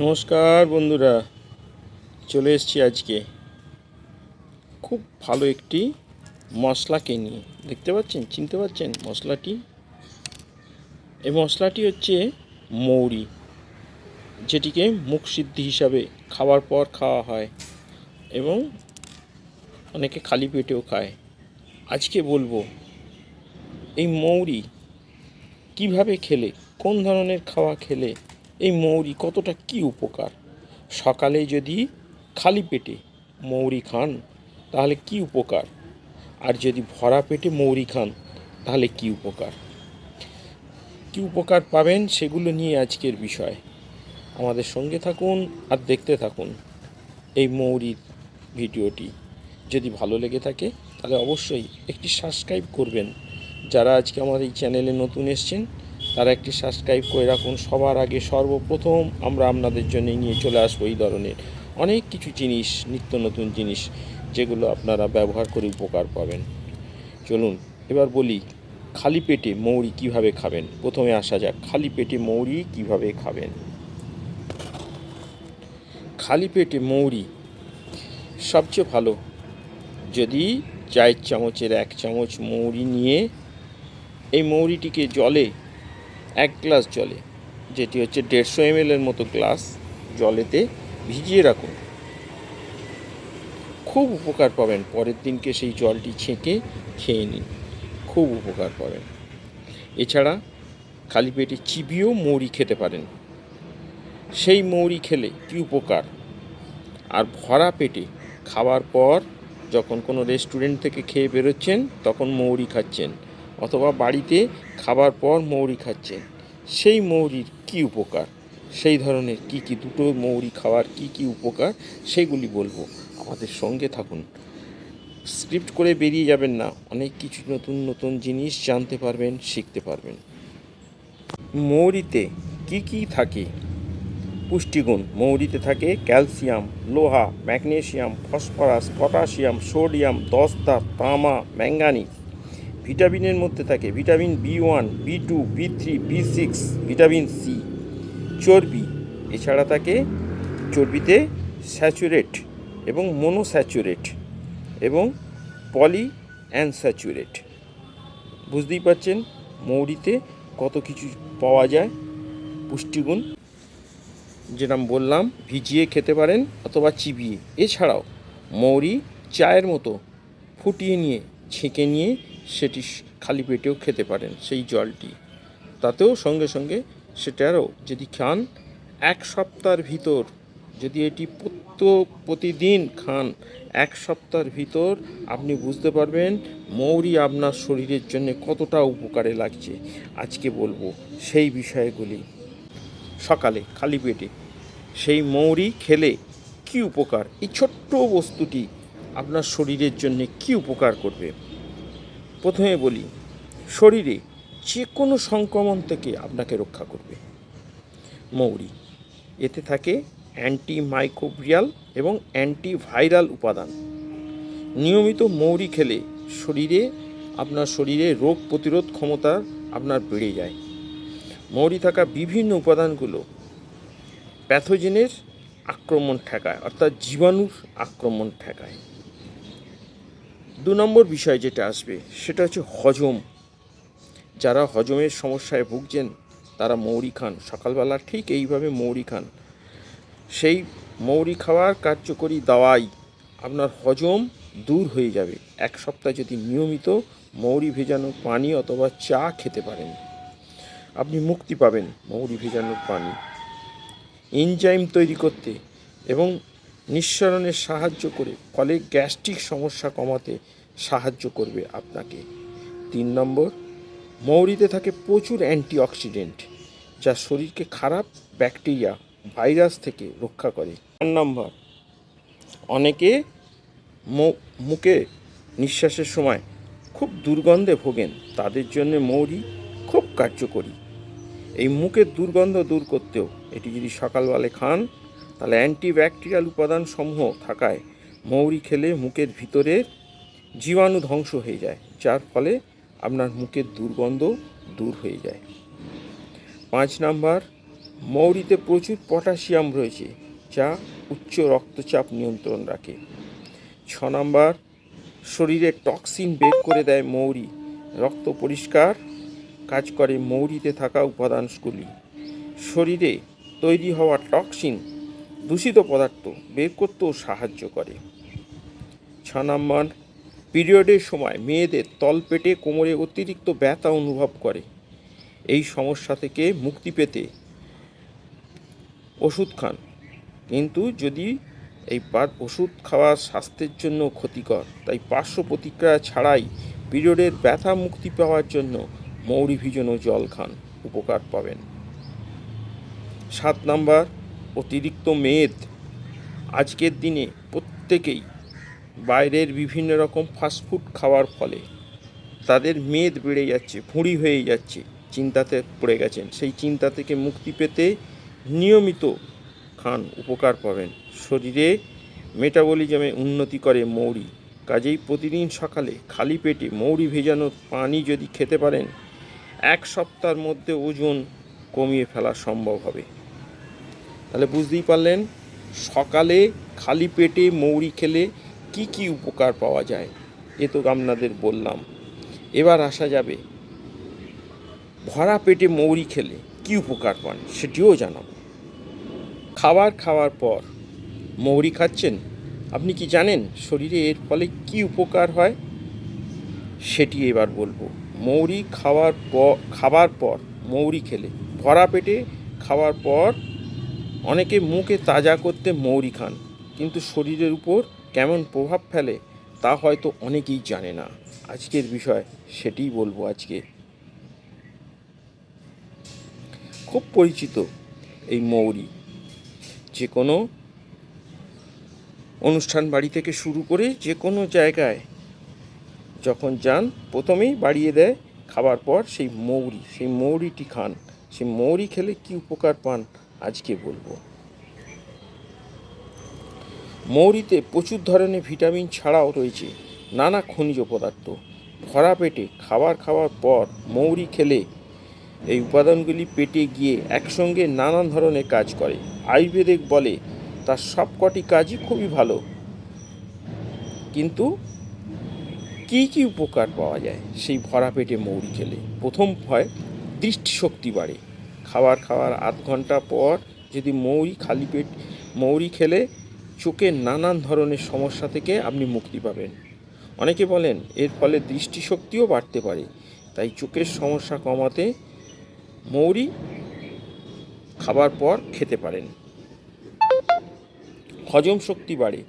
নমস্কার বন্ধুরা, চলে এসেছি আজকে খুব ভালো একটি মশলাকে নিয়ে। দেখতে পাচ্ছেন? চিনতে পাচ্ছেন মশলাটি? এই মশলাটি হচ্ছে মৌরি, যেটিকে মুখ সিদ্ধি হিসাবে খাওয়ার পর খাওয়া হয় এবং অনেকে খালি পেটেও খায়। আজকে বলব, এই মৌরি কীভাবে খেলে, কোন ধরনের খাওয়া খেলে এই মৌরি কতটা কি উপকার? সকালে যদি খালি পেটে মৌরি খান, তাহলে কি উপকার? আর যদি ভরা পেটে মৌরি খান, তাহলে কি উপকার? কি উপকার পাবেন সেগুলো নিয়ে আজকের বিষয়। আমাদের সঙ্গে থাকুন আর দেখতে থাকুন এই মৌরির ভিডিওটি। যদি ভালো লেগে থাকে, তাহলে অবশ্যই একটি সাবস্ক্রাইব করবেন। যারা আজকে আমার এই চ্যানেলে নতুন এসছেন তারা একটি সাবস্ক্রাইব করে রাখুন। সবার আগে সর্বপ্রথম আমরা আপনাদের জন্য নিয়ে চলে আসব এই ধরনের অনেক কিছু জিনিস, নিত্য নতুন জিনিস যেগুলো আপনারা ব্যবহার করে উপকার পাবেন। চলুন, এবার বলি খালি পেটে মৌরি কীভাবে খাবেন? প্রথমে আসা যাক, খালি পেটে মৌরি কীভাবে খাবেন? খালি পেটে মৌরি সবচেয়ে ভালো। যদি চায়ের চামচের এক চামচ মৌরি নিয়ে এই মৌরিটিকে জলে এক গ্লাস জলে, যেটি হচ্ছে দেড়শো এম এর মতো গ্লাস জলেতে ভিজিয়ে রাখুন। খুব উপকার পাবেন, পরের দিনকে সেই জলটি ছেঁকে খেয়ে নিন। খুব উপকার পাবেন। এছাড়া খালি পেটে চিবিয়েও মৌরি খেতে পারেন। সেই মৌরি খেলে কী উপকার? আর ভরা পেটে খাওয়ার পর যখন কোনো রেস্টুরেন্ট থেকে খেয়ে বেরোচ্ছেন, তখন মৌরি খাচ্ছেন। অথবা বাড়িতে খাবার পর মৌরি খাচ্ছেন সেই মৌরির কি উপকার? সেই ধরনের কি কি দুটো মৌরি খাওয়ার কি কি উপকার? সেগুলি বলব। আমাদের সঙ্গে থাকুন। স্ক্রিপ্ট করে বেরিয়ে যাবেন না। অনেক কিছু নতুন নতুন জিনিস জানতে পারবেন, শিখতে পারবেন। মৌরিতে কি কি থাকে? পুষ্টিগুণ। মৌরিতে থাকে ক্যালসিয়াম, লোহা, ম্যাগনেসিয়াম, ফসফরাস, পটাশিয়াম, সোডিয়াম, দস্তা, তামা ম্যাঙ্গানিজ ভিটামিনের মধ্যে থাকে vitamin B one, B two, B three, B six, vitamin C. চর্বি, এছাড়া থাকে চর্বিতে স্যাচুরেট এবং মনোস্যাচুরেট এবং পলি অ্যানস্যাচুরেট বুঝতেই পারছেন মৌরিতে কত কিছু পাওয়া যায়? পুষ্টিগুণ। যেরকম বললাম, ভিজিয়ে খেতে পারেন অথবা চিবিয়ে। এছাড়াও মৌরি চায়ের মতো ফুটিয়ে নিয়ে, ছেঁকে নিয়ে সেটি খালি পেটেও খেতে পারেন সেই জলটি। তাতেও সঙ্গে সঙ্গে সেটারও যদি খান, এক সপ্তাহের ভিতর যদি এটি প্রত্য প্রতিদিন খান, এক সপ্তাহের ভিতর আপনি বুঝতে পারবেন মৌরি আপনার শরীরের জন্য কতটা উপকারে লাগছে। আজকে বলব সেই বিষয়গুলি। সকালে খালি পেটে সেই মৌরি খেলে কি উপকার? এই ছোট্ট বস্তুটি আপনার শরীরের জন্য কি উপকার করবে? প্রথমে বলি, শরীরে যে কোনো সংক্রমণ থেকে আপনাকে রক্ষা করবে। মৌরি, এতে থাকে অ্যান্টি মাইক্রোবিয়াল এবং অ্যান্টিভাইরাল উপাদান। নিয়মিত মৌরি খেলে শরীরে, আপনার শরীরে রোগ প্রতিরোধ ক্ষমতা আপনার বেড়ে যায়। মৌরি থাকা বিভিন্ন উপাদানগুলো প্যাথোজেনের আক্রমণ ঠেকায়, অর্থাৎ জীবাণুর আক্রমণ ঠেকায়। দু নম্বর বিষয় যেটা আসবে, সেটা হচ্ছে হজম। যারা হজমের সমস্যায় ভুগছেন, তারা মৌরি খান। সকালবেলা ঠিক এইভাবে মৌরি খান। সেই মৌরি খাওয়ার কার্যকরী দাওয়াই আপনার হজম দূর হয়ে যাবে। এক সপ্তাহ যদি নিয়মিত মৌরি ভেজানো পানি অথবা চা খেতে পারেন, আপনি মুক্তি পাবেন মৌরি ভেজানোর পানি। এনজাইম তৈরি করতে এবং নিঃসরণে সাহায্য করে, ফলে গ্যাস্ট্রিক সমস্যা কমাতে সাহায্য করবে আপনাকে। তিন নম্বর, মৌরিতে থাকে প্রচুর অ্যান্টিঅক্সিডেন্ট, যা শরীরকে খারাপ ব্যাকটেরিয়া, ভাইরাস থেকে রক্ষা করে। চার নম্বর, অনেকে মুখে নিঃশ্বাসের সময় খুব দুর্গন্ধে ভোগেন, তাদের জন্য মৌরি খুব কার্যকরী। এই মুখের দুর্গন্ধ দূর করতেও, এটি যদি সকালবেলা খান তাহলে অ্যান্টিব্যাকটেরিয়াল উপাদান সমূহ থাকায় মৌরি খেলে মুখের ভিতরের জীবাণু ধ্বংস হয়ে যায়, যার ফলে আপনার মুখের দুর্গন্ধ দূর হয়ে যায়। পাঁচ নাম্বার, মৌরিতে প্রচুর পটাশিয়াম রয়েছে, যা উচ্চ রক্তচাপ নিয়ন্ত্রণ রাখে। ছ নম্বর, শরীরে টক্সিন বের করে দেয় মৌরি। রক্ত পরিষ্কার কাজ করে মৌরিতে থাকা উপাদানগুলি। শরীরে তৈরি হওয়া টক্সিন দূষিত পদার্থ বের করতেও সাহায্য করে। ছ নম্বর, পিরিয়ডের সময় মেয়েদের তলপেটে কোমরে অতিরিক্ত ব্যথা অনুভব করে। এই সমস্যা থেকে মুক্তি পেতে ওষুধ খান। কিন্তু যদি এই ওষুধ খাওয়া স্বাস্থ্যের জন্য ক্ষতিকর, তাই পার্শ্ব প্রতিক্রিয়া ছাড়াই পিরিয়ডের ব্যথা মুক্তি পাওয়ার জন্য মৌরি ভিজানো জল খান, উপকার পাবেন। সাত নাম্বার অতিরিক্ত মেদ। আজকের দিনে প্রত্যেকেই বাইরের বিভিন্ন রকম ফাস্টফুড খাওয়ার ফলে তাদের মেদ বেড়ে যাচ্ছে, ভুঁড়ি হয়ে যাচ্ছে, চিন্তাতে পড়ে গেছেন। সেই চিন্তা থেকে মুক্তি পেতে নিয়মিত খান, উপকার পাবেন। শরীরে মেটাবলিজমে উন্নতি করে মৌরি। কাজেই প্রতিদিন সকালে খালি পেটে মৌরি ভেজানো পানি যদি খেতে পারেন, এক সপ্তাহের মধ্যে ওজন কমিয়ে ফেলা সম্ভব হবে। তাহলে বুঝতেই পারলেন, সকালে খালি পেটে মৌরি খেলে কি কি উপকার পাওয়া যায়, এ তো আপনাদের বললাম। এবার আসা যাবে, ভরা পেটে মৌরি খেলে কি উপকার পান সেটিও জানাব। খাবার খাওয়ার পর মৌরি খাচ্ছেন, আপনি কি জানেন শরীরে এর ফলে কি উপকার হয়? সেটি এবার বলব, মৌরি খাওয়ার পর খাবার পর মৌরি খেলে, ভরা পেটে খাওয়ার পর অনেকে মুখে তাজা করতে মৌরি খান, কিন্তু শরীরের উপর কেমন প্রভাব ফেলে তা হয়তো অনেকেই জানে না। আজকের বিষয় সেটিই বলব আজকে। খুব পরিচিত এই মৌরি। যে কোনো অনুষ্ঠান বাড়ি থেকে শুরু করে যে কোনো জায়গায় যখন যান, প্রথমেই বাড়িয়ে দেয় খাবার পর সেই মৌরি, সেই মৌরিটি খান। সেই মৌরি খেলে কি উপকার পান? আজকে বলব। মৌরিতে প্রচুর ধরনের ভিটামিন ছাড়াও রয়েছে, নানা খনিজ পদার্থ। ভরা পেটে খাবার খাওয়ার পর মৌরি খেলে এই উপাদানগুলি পেটে গিয়ে একসঙ্গে নানান ধরনের কাজ করে। আয়ুর্বেদিক বলে তার সবকটি কাজই খুবই ভালো। কিন্তু কী কী উপকার পাওয়া যায় সেই ভরা পেটে মৌরি খেলে? প্রথম হয় দৃষ্টিশক্তি বাড়ে। খাবার খাওয়ার আধ ঘণ্টা পর যদি মৌরি খালি পেট, মৌরি খেলে চোখের নানান ধরনের সমস্যা থেকে আপনি মুক্তি পাবেন। অনেকে বলেন, এর ফলে দৃষ্টিশক্তিও বাড়তে পারে। তাই চোখের সমস্যা কমাতে মৌরি খাবার পর খেতে পারেন। হজম শক্তি বাড়ে।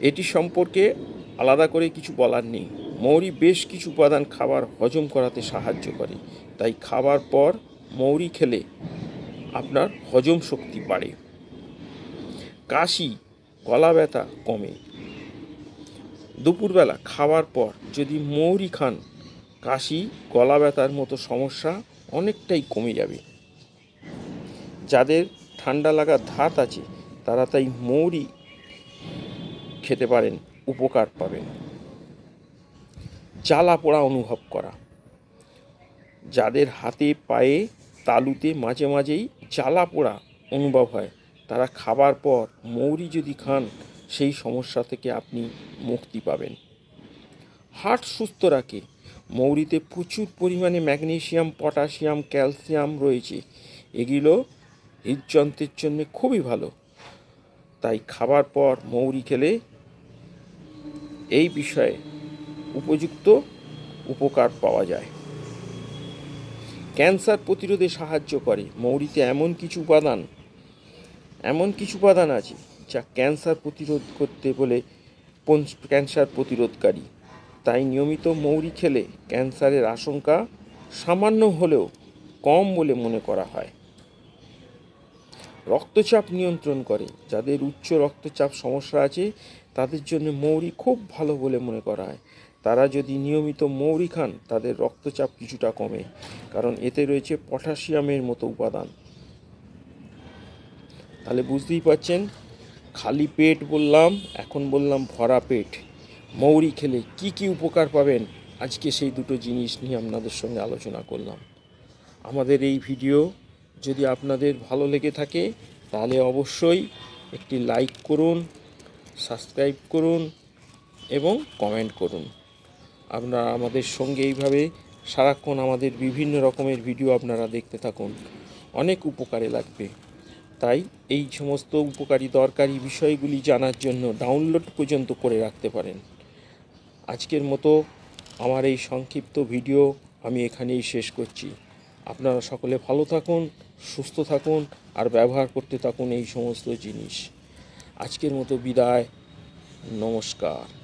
এটি সম্পর্কে আলাদা করে কিছু বলার নেই। মৌরি বেশ কিছু উপাদান খাবার হজম করাতে সাহায্য করে। তাই খাবার পর মৌরি খেলে আপনার হজম শক্তি বাড়ে। কাশি, গলা ব্যথা কমে। দুপুরবেলা খাওয়ার পর যদি মৌরি খান, কাশি, গলা ব্যথার মতো সমস্যা অনেকটাই কমে যাবে। যাদের ঠান্ডা লাগার ধাত আছে, তারা তাই মৌরি খেতে পারেন, উপকার পাবেন। জ্বালা পোড়া অনুভব করা। যাদের হাতে পায়ে তালুতে মাঝে মাঝেই জ্বালা পোড়া অনুভব হয়। তারা খাবার পর মৌরি যদি খান, সেই সমস্যা থেকে আপনি মুক্তি পাবেন। হার্ট সুস্থ রাখে। মৌরিতে প্রচুর পরিমাণে ম্যাগনেশিয়াম, পটাশিয়াম, ক্যালসিয়াম রয়েছে। এগুলো হৃদযন্ত্রের জন্য খুবই ভালো। তাই খাবার পর মৌরি খেলে এই বিষয়ে উপযুক্ত উপকার পাওয়া যায়। ক্যান্সার প্রতিরোধে সাহায্য করে। মৌরিতে এমন কিছু উপাদান, এমন কিছু উপাদান আছে যা ক্যান্সার প্রতিরোধ করতে বলে ক্যান্সার প্রতিরোধকারী। তাই নিয়মিত মৌরি খেলে ক্যান্সারের আশঙ্কা সামান্য হলেও কম বলে মনে করা হয়। রক্তচাপ নিয়ন্ত্রণ করে। যাদের উচ্চ রক্তচাপ সমস্যা আছে, তাদের জন্য মৌরি খুব ভালো বলে মনে করা হয়। তারা যদি নিয়মিত মৌরি খান, তাদের রক্তচাপ কিছুটা কমে, কারণ এতে রয়েছে পটাশিয়ামের মতো উপাদান। তাহলে বুঝতেই পারছেন, খালি পেট বললাম, এখন বললাম ভরা পেট। মৌরি খেলে কি কি উপকার পাবেন? আজকে সেই দুটো জিনিস নিয়ে আপনাদের সঙ্গে আলোচনা করলাম। আমাদের এই ভিডিও যদি আপনাদের ভালো লেগে থাকে, তাহলে অবশ্যই একটি লাইক করুন, সাবস্ক্রাইব করুন এবং কমেন্ট করুন। আপনারা আমাদের সঙ্গে এইভাবে সারাক্ষণ আমাদের বিভিন্ন রকমের ভিডিও আপনারা দেখতে থাকুন। অনেক উপকারে লাগবে। তাই এই সমস্ত উপকারী দরকারি বিষয়গুলি জানার জন্য ডাউনলোড পর্যন্ত করে রাখতে পারেন। আজকের মতো আমার এই সংক্ষিপ্ত ভিডিও আমি এখানেই শেষ করছি। আপনারা সকলে ভালো থাকুন, সুস্থ থাকুন আর ব্যবহার করতে থাকুন এই সমস্ত জিনিস। আজকের মতো বিদায়। নমস্কার।